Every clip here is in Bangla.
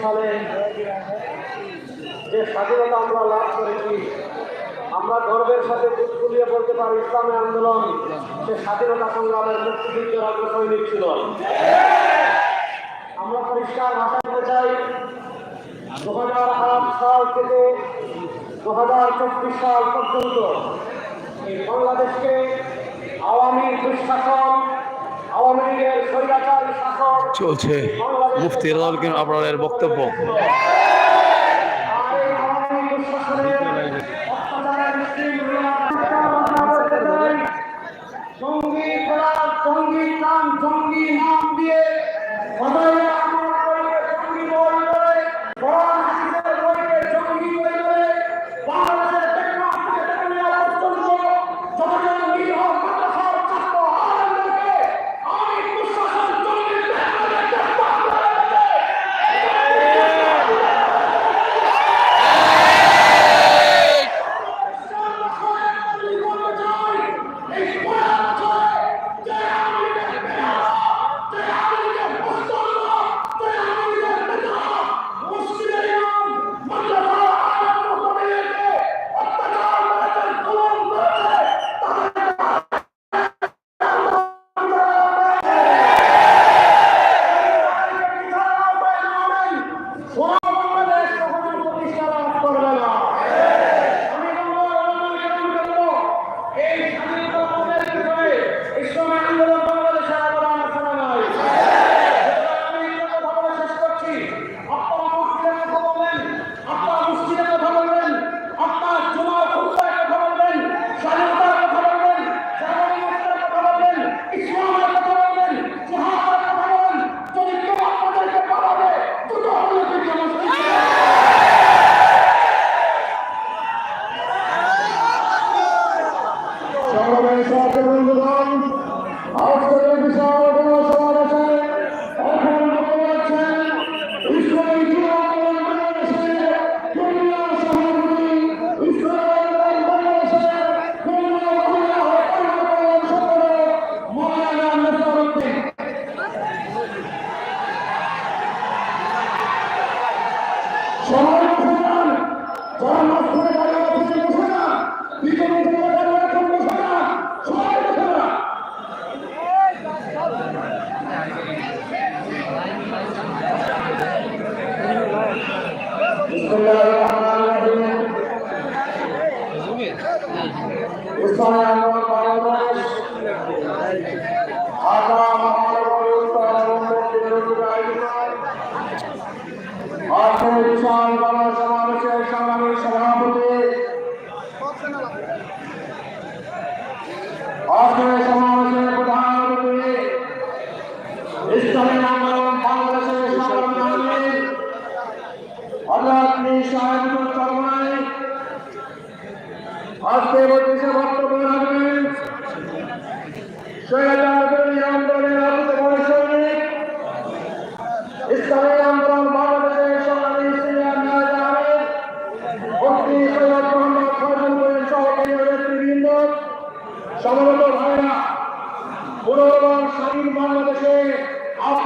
সালে যে স্বাধীনতা আমরা লাভ করেছি আমরা গর্বের সাথে তুলিয়ে বলতে পারি ইসলামের আন্দোলন সে স্বাধীনতা সংগ্রামের মুক্তিযুদ্ধের অগ্রসৈনিক ছিল আমরা পরিষ্কার ভাষা চাই দু সাল থেকে দু হাজার চব্বিশ সাল পর্যন্ত এই বাংলাদেশকে আওয়ামী দুঃশাসন আওয়ামী লীগের শাসন চলছে মুফতি রাজুল কিম আবরারের বক্তব্য।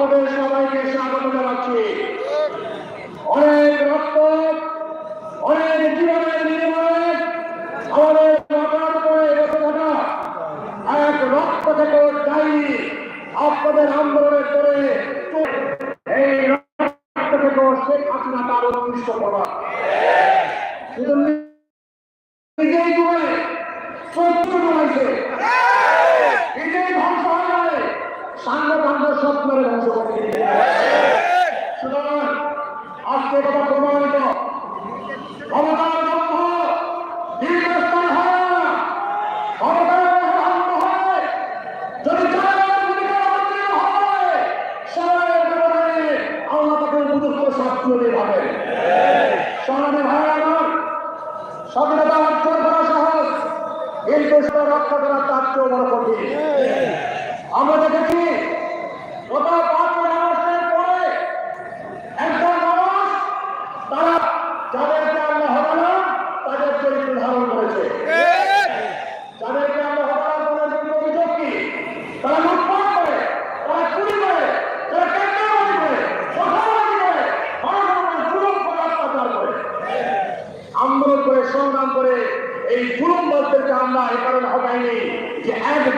আপনাদের সবাইকে স্বাগত জানাচ্ছি। অনেক রক্ত, অনেক জীবনের বিনিময়ে আমাদের মাথার করে বেঁচে থাকা এক রক্ত থেকে দায়ী আপনাদের আন্দোলনের করে এই রক্ত থেকে শেখ হাসিনা তার অনুষ্ঠ করা হাত মেরে ধ্বংস করে সুতরাং আজকে কথা প্রমাণিত। ক্ষমতার লক্ষ্য দীর্ঘস্থান হয় না। ক্ষমতার যদি স্বাধীনতা অর্জন করা সহজ। এই দেশটা রক্ষা করা তার চেয়েও বড় কঠিন। আমরা দেখেছি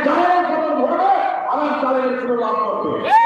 এক জালের যখন আমার তাদের লাভ করবে।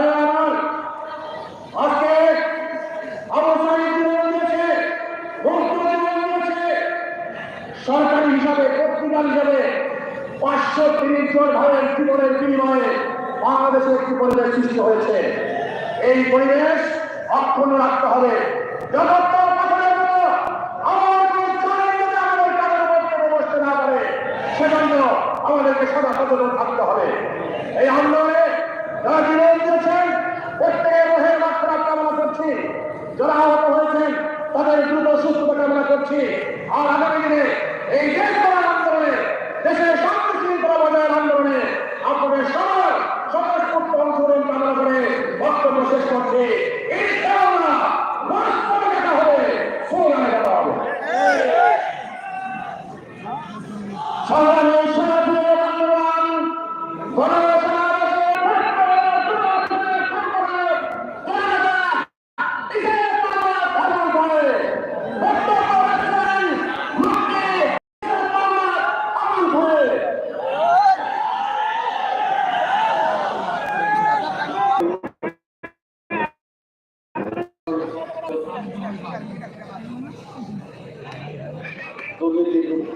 পাঁচশো তিরিশ জন ভাইয়ের জীবনের বিনিময়ে বাংলাদেশে একটি পরিবেশ সৃষ্টি হয়েছে। এই পরিবেশ অক্ষুণ্ণ রাখতে হবে। পারে। সেজন্য আমাদেরকে সদা সচেতন থাকতে হবে। এই আন্দোলনে যারা জীবন দিয়েছেন প্রত্যেকের মাত্রা কামনা করছি। যারা আহত হয়েছেন, তাদের দ্রুত সুস্থতা কামনা করছি। আর আগামী দিনে এই দেশ গড়ার আন্দোলনে দেশের শান্তি শৃঙ্খলা বজায়ের আন্দোলনে আপনাদের সবার স্বতঃস্ফূর্ত অংশগ্রহণ কামনা করে বক্তব্য শেষ করছি ইনশাআল্লাহ রাষ্ট্রে দেখা হবে সোলানে দেখা হবে গণ